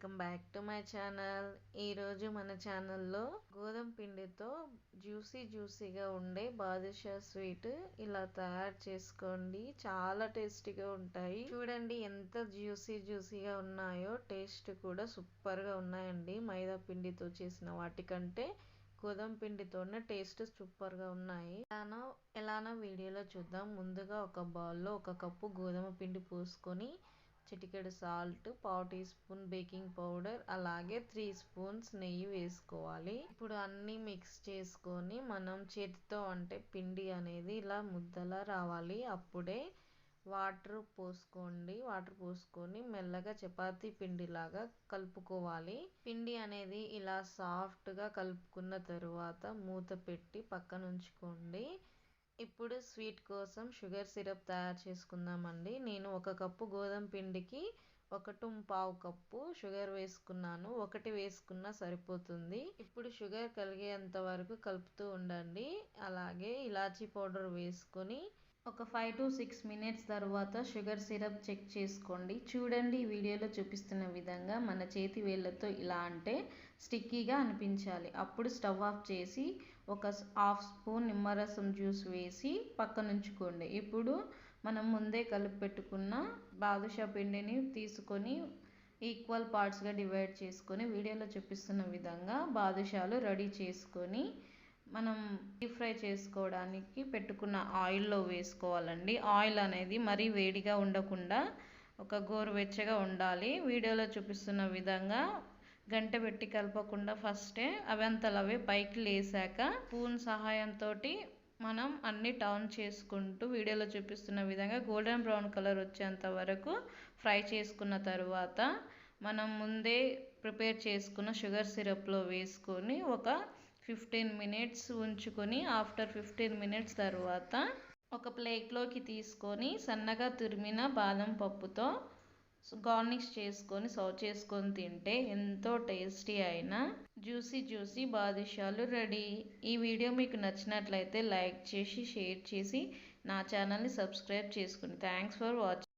Welcome back to my channel. ఈరోజు మన ఛానల్లో గోధుమ పిండితో జ్యూసీ జ్యూసీగా ఉండే బాదుషా స్వీట్ ఇలా తయారు చేసుకోండి. చాలా టేస్టీగా ఉంటాయి. చూడండి ఎంత జ్యూసీ జ్యూసీగా ఉన్నాయో. టేస్ట్ కూడా సూపర్గా ఉన్నాయండి. మైదా పిండితో చేసిన వాటికంటే గోధుమ పిండితోనే టేస్ట్ సూపర్గా ఉన్నాయి. ఎలానో ఎలానో వీడియోలో చూద్దాం. ముందుగా ఒక బౌల్లో ఒక కప్పు గోధుమ పిండి పోసుకొని చిటికెడు సాల్ట్ పావు టీ స్పూన్ బేకింగ్ పౌడర్ అలాగే త్రీ స్పూన్స్ నెయ్యి వేసుకోవాలి. ఇప్పుడు అన్నీ మిక్స్ చేసుకొని మనం చేతితో అంటే పిండి అనేది ఇలా ముద్దలా రావాలి. అప్పుడే వాటర్ పోసుకోండి. వాటర్ పోసుకొని మెల్లగా చపాతి పిండిలాగా కలుపుకోవాలి. పిండి అనేది ఇలా సాఫ్ట్గా కలుపుకున్న తరువాత మూత పెట్టి పక్కన ఉంచుకోండి ఇప్పుడు స్వీట్ కోసం షుగర్ సిరప్ తయారు చేసుకుందామండి. నేను ఒక కప్పు గోధుమ పిండికి ఒకటి పావు కప్పు షుగర్ వేసుకున్నాను. ఒకటి వేసుకున్నా సరిపోతుంది. ఇప్పుడు షుగర్ కలిగేంత వరకు కలుపుతూ ఉండండి. అలాగే ఇలాచీ పౌడర్ వేసుకొని ఒక ఫైవ్ టు సిక్స్ మినిట్స్ తర్వాత షుగర్ సిరప్ చెక్ చేసుకోండి. చూడండి వీడియోలో చూపిస్తున్న విధంగా మన చేతి వేళ్ళతో ఇలా అంటే స్టిక్కీగా అనిపించాలి. అప్పుడు స్టవ్ ఆఫ్ చేసి ఒక హాఫ్ స్పూన్ నిమ్మరసం జ్యూస్ వేసి పక్కనుంచుకోండి. ఇప్పుడు మనం ముందే కలిపి పెట్టుకున్న బాదుషా పిండిని తీసుకొని ఈక్వల్ పార్ట్స్గా డివైడ్ చేసుకొని వీడియోలో చూపిస్తున్న విధంగా బాదుషాలు రెడీ చేసుకొని మనం డీప్ ఫ్రై చేసుకోవడానికి పెట్టుకున్న ఆయిల్లో వేసుకోవాలండి. ఆయిల్ అనేది మరీ వేడిగా ఉండకుండా ఒక గోరువెచ్చగా ఉండాలి. వీడియోలో చూపిస్తున్న విధంగా గంట పెట్టి కలపకుండా ఫస్టే అవి అంతలవే పైకి లేసాక స్పూన్ సహాయంతో మనం అన్ని టర్న్ చేసుకుంటూ వీడియోలో చూపిస్తున్న విధంగా గోల్డెన్ బ్రౌన్ కలర్ వచ్చేంత వరకు ఫ్రై చేసుకున్న తర్వాత మనం ముందే ప్రిపేర్ చేసుకున్న షుగర్ సిరప్లో వేసుకొని ఒక ఫిఫ్టీన్ మినిట్స్ ఉంచుకొని ఆఫ్టర్ ఫిఫ్టీన్ మినిట్స్ తర్వాత ఒక ప్లేట్లోకి తీసుకొని సన్నగా తురిమిన బాదం పప్పుతో గార్నిష్ చేసుకొని సర్వ్ చేసుకొని తింటే ఎంతో టేస్టీ అయిన జ్యూసీ జ్యూసీ బాదుషాలు రెడీ. ఈ వీడియో మీకు నచ్చినట్లయితే లైక్ చేసి షేర్ చేసి నా ఛానల్ని సబ్స్క్రైబ్ చేసుకోండి థ్యాంక్స్ ఫర్ వాచింగ్